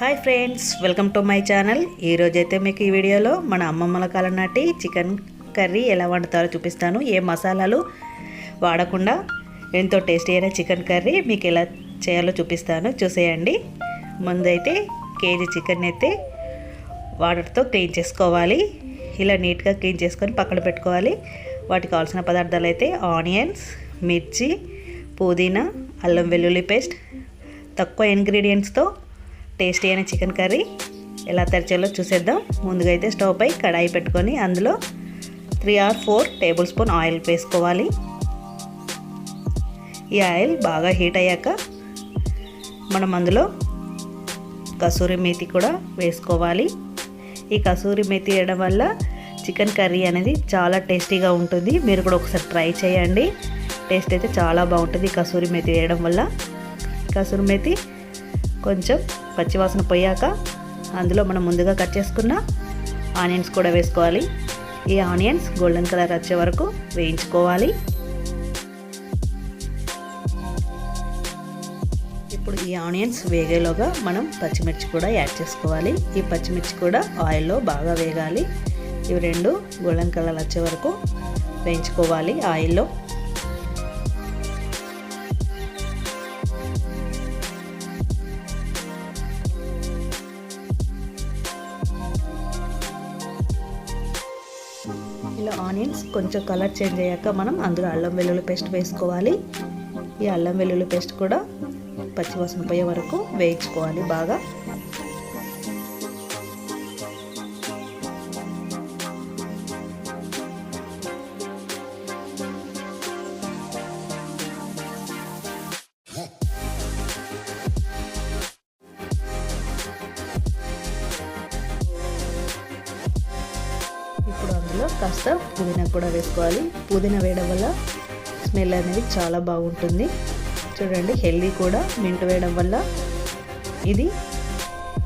Hi friends welcome to my channel. ఈరోజైతే మీకు ఈ వీడియోలో మన అమ్మమ్మల కాలం నాటి చికెన్ కర్రీ ఎలా వండుతారో చూపిస్తాను. ఏ మసాలాలు వాడకుండా ఎంతో టేస్టీ అయిన చికెన్ కర్రీ మీకు ఎలా చేయాలో చూపిస్తాను. చూసేయండి. ముందైతే కేజీ చికెన్ అయితే వాటర్తో క్లీన్ చేసుకోవాలి. ఇలా నీట్గా క్లీన్ చేసుకొని పక్కన పెట్టుకోవాలి. వాటికి కావాల్సిన పదార్థాలు అయితే ఆనియన్స్ మిర్చి పుదీనా అల్లం వెల్లుల్లి పేస్ట్ తక్కువ ఇంగ్రీడియంట్స్తో టేస్టీ అయిన చికెన్ కర్రీ ఎలా తెరచాలో చూసేద్దాం. ముందుగా అయితే స్టవ్ పై కడాయి పెట్టుకొని అందులో three or four tablespoon oil వేసుకోవాలి. ఈ ఆయిల్ బాగా హీట్ అయ్యాక మనం అందులో కసూరి మేతి కూడా వేసుకోవాలి. ఈ కసూరి మేతి వేయడం వల్ల చికెన్ కర్రీ అనేది చాలా టేస్టీగా ఉంటుంది. మీరు కూడా ఒకసారి ట్రై చేయండి. టేస్ట్ అయితే చాలా బాగుంటుంది కసూరి మేతి వేయడం వల్ల. కసూరి మేతి కొంచెం పచ్చివాసన పోయాక అందులో మనం ముందుగా కట్ చేసుకున్న ఆనియన్స్ కూడా వేసుకోవాలి. ఈ ఆనియన్స్ గోల్డెన్ కలర్ వచ్చే వరకు వేయించుకోవాలి. ఇప్పుడు ఈ ఆనియన్స్ వేగేలోగా మనం పచ్చిమిర్చి కూడా యాడ్ చేసుకోవాలి. ఈ పచ్చిమిర్చి కూడా ఆయిల్లో బాగా వేగాలి. ఇవి రెండు గోల్డెన్ కలర్ వచ్చే వరకు వేయించుకోవాలి ఆయిల్లో. ఆనియన్స్ కొంచెం కలర్ చేంజ్ అయ్యాక మనం అందులో అల్లం వెల్లుల్లి పేస్ట్ వేసుకోవాలి. ఈ అల్లం వెల్లుల్లి పేస్ట్ కూడా పచ్చివాసన పోయే వరకు వేయించుకోవాలి బాగా. కాస్త పుదీనా కూడా వేసుకోవాలి. పుదీనా వేయడం వల్ల స్మెల్ అనేది చాలా బాగుంటుంది. చూడండి హెల్దీ కూడా మింట్ వేయడం వల్ల ఇది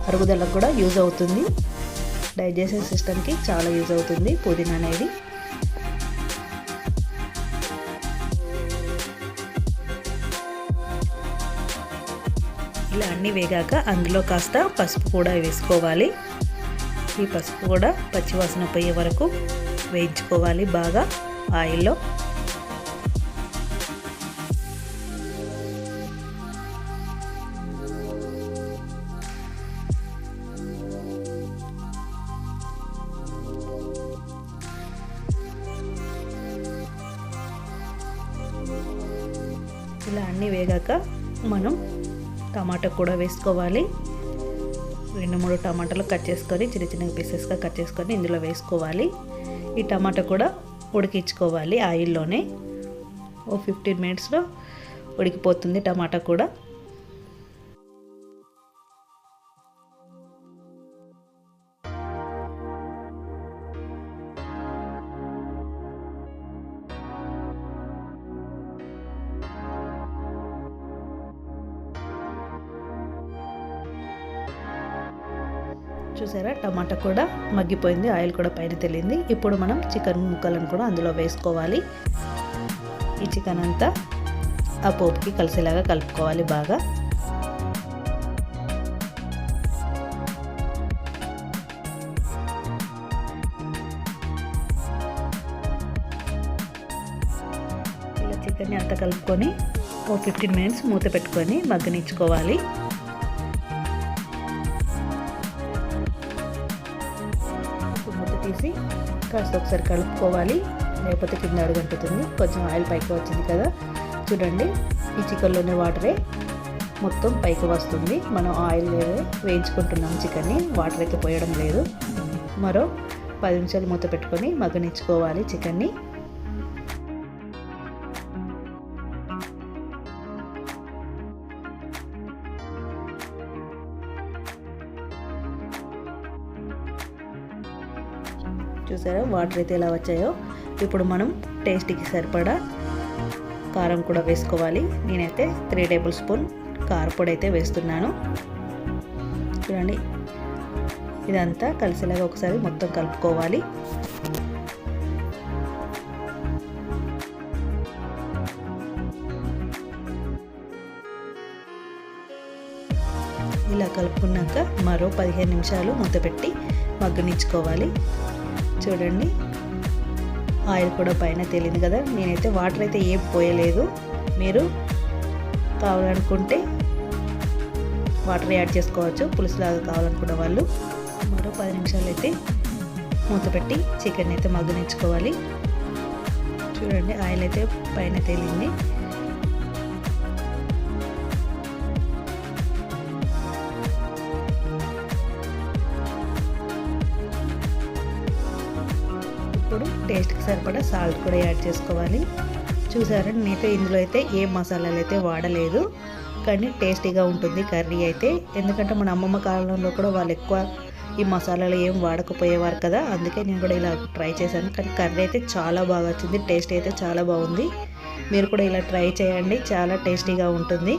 అరుగుదలకు కూడా యూజ్ అవుతుంది. డైజెషన్ సిస్టమ్కి చాలా యూజ్ అవుతుంది పుదీనా అనేది. ఇలా అన్నీ వేగాక అందులో కాస్త పసుపు కూడా వేసుకోవాలి. ఈ పసుపు కూడా పచ్చివాసన పోయే వరకు వేయించుకోవాలి బాగా ఆయిల్లో. ఇలా అన్నీ వేగాక మనం టమాటా కూడా వేసుకోవాలి. రెండు మూడు టమాటాలు కట్ చేసుకొని చిన్న చిన్న పీసెస్గా కట్ చేసుకొని ఇందులో వేసుకోవాలి. ఈ టమాటా కూడా ఉడికించుకోవాలి ఆయిల్లోనే. ఓ ఫిఫ్టీన్ మినిట్స్లో ఉడికిపోతుంది టమాటా కూడా. చూసారా? టమాటా కూడా మగ్గిపోయింది ఆయిల్ కూడా పైన తెలియంది ఇప్పుడు మనం చికెన్ ముక్కలను కూడా అందులో వేసుకోవాలి. ఈ చికెన్ అంతా ఆ పోపుకి కలిసేలాగా కలుపుకోవాలి బాగా. ఇలా చికెన్ని అంతా కలుపుకొని ఓ ఫిఫ్టీన్ మినిట్స్ మూత పెట్టుకొని మగ్గనిచ్చుకోవాలి. తీసి కాస్త ఒకసారి కలుపుకోవాలి. లేకపోతే కింద అడుగంటుతుంది కొంచెం ఆయిల్ పైకి వచ్చింది కదా. చూడండి ఈ చికెన్లోనే వాటరే మొత్తం పైకి వస్తుంది. మనం ఆయిల్ వేయించుకుంటున్నాం చికెన్ని వాటర్ అయితే పోయడం లేదు. మరో పది నిమిషాలు మూత పెట్టుకొని మగ్గనిచ్చుకోవాలి చికెన్ని. చూసారా? వాటర్ అయితే ఎలా వచ్చాయో? ఇప్పుడు మనం టేస్ట్కి సరిపడా కారం కూడా వేసుకోవాలి. నేనైతే త్రీ టేబుల్ స్పూన్ కారపొడి అయితే వేస్తున్నాను. చూడండి. ఇదంతా కలిసేలాగా ఒకసారి మొత్తం కలుపుకోవాలి. ఇలా కలుపుకున్నాక మరో పదిహేను నిమిషాలు మూత పెట్టి మగ్గనిచ్చుకోవాలి. చూడండి. ఆయిల్ కూడా పైన తేలింది కదా. నేనైతే వాటర్ అయితే ఏం పోయలేదు. మీరు కావాలనుకుంటే వాటర్ యాడ్ చేసుకోవచ్చు. పులుసులాగా కావాలనుకున్న వాళ్ళు మరో పది నిమిషాలు అయితే మూత పెట్టి చికెన్ అయితే మగ్గనిచ్చుకోవాలి. చూడండి ఆయిల్ అయితే పైన తేలింది. ఇప్పుడు టేస్ట్కి సరిపడా సాల్ట్ కూడా యాడ్ చేసుకోవాలి. చూసారా నేనైతే ఇందులో అయితే ఏ మసాలాలు అయితే వాడలేదు. కానీ టేస్టీగా ఉంటుంది కర్రీ అయితే. ఎందుకంటే మన అమ్మమ్మ కాలంలో కూడా వాళ్ళు ఎక్కువ ఈ మసాలాలు ఏం వాడకపోయేవారు కదా. అందుకే నేను కూడా ఇలా ట్రై చేశాను. కానీ కర్రీ అయితే చాలా బాగా వచ్చింది టేస్ట్ అయితే చాలా బాగుంది. మీరు కూడా ఇలా ట్రై చేయండి చాలా టేస్టీగా ఉంటుంది.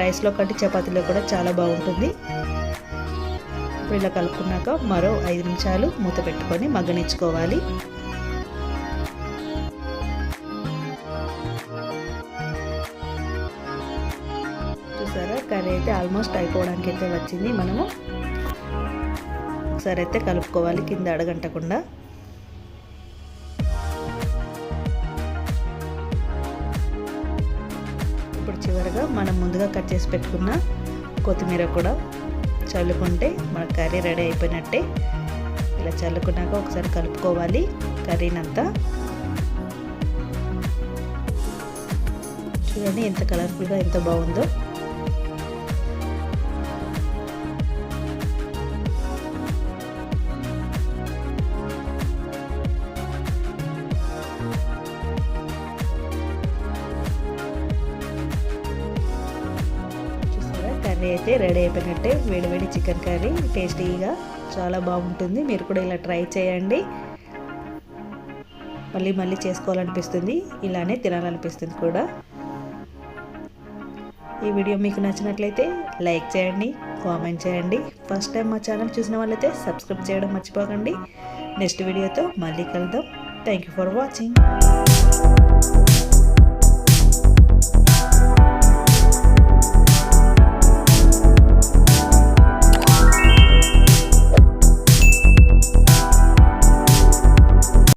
రైస్లో కంటే చపాతీలో కూడా చాలా బాగుంటుంది. ఇలా కలుపుకున్నాక మరో ఐదు నిమిషాలు మూత పెట్టుకొని మగ్గనిచ్చుకోవాలి. చూసారా? కర్రీ అయితే ఆల్మోస్ట్ అయిపోవడానికి అయితే వచ్చింది. మనము ఒకసారి అయితే కలుపుకోవాలి కింద అడగంటకుండా. ఇప్పుడు చివరిగా మనం ముందుగా కట్ చేసి పెట్టుకున్న కొత్తిమీర కూడా చల్లుకుంటే మన కర్రీ రెడీ అయిపోయినట్టే. ఇలా చల్లుకున్నాక ఒకసారి కలుపుకోవాలి కర్రీనంతా. చూడండి ఎంత కలర్ఫుల్గా ఎంత బాగుందో. కర్రీ అయితే రెడీ అయిపోయినట్టే వేడివేడి చికెన్ కర్రీ టేస్టీగా చాలా బాగుంటుంది. మీరు కూడా ఇలా ట్రై చేయండి. మళ్ళీ మళ్ళీ చేసుకోవాలనిపిస్తుంది. ఇలానే తినాలనిపిస్తుంది కూడా. ఈ వీడియో మీకు నచ్చినట్లయితే లైక్ చేయండి కామెంట్ చేయండి. ఫస్ట్ టైం మా ఛానల్ చూసిన వాళ్ళైతే సబ్స్క్రైబ్ చేయడం మర్చిపోకండి. నెక్స్ట్ వీడియోతో మళ్ళీ కలుద్దాం. Thank you for watching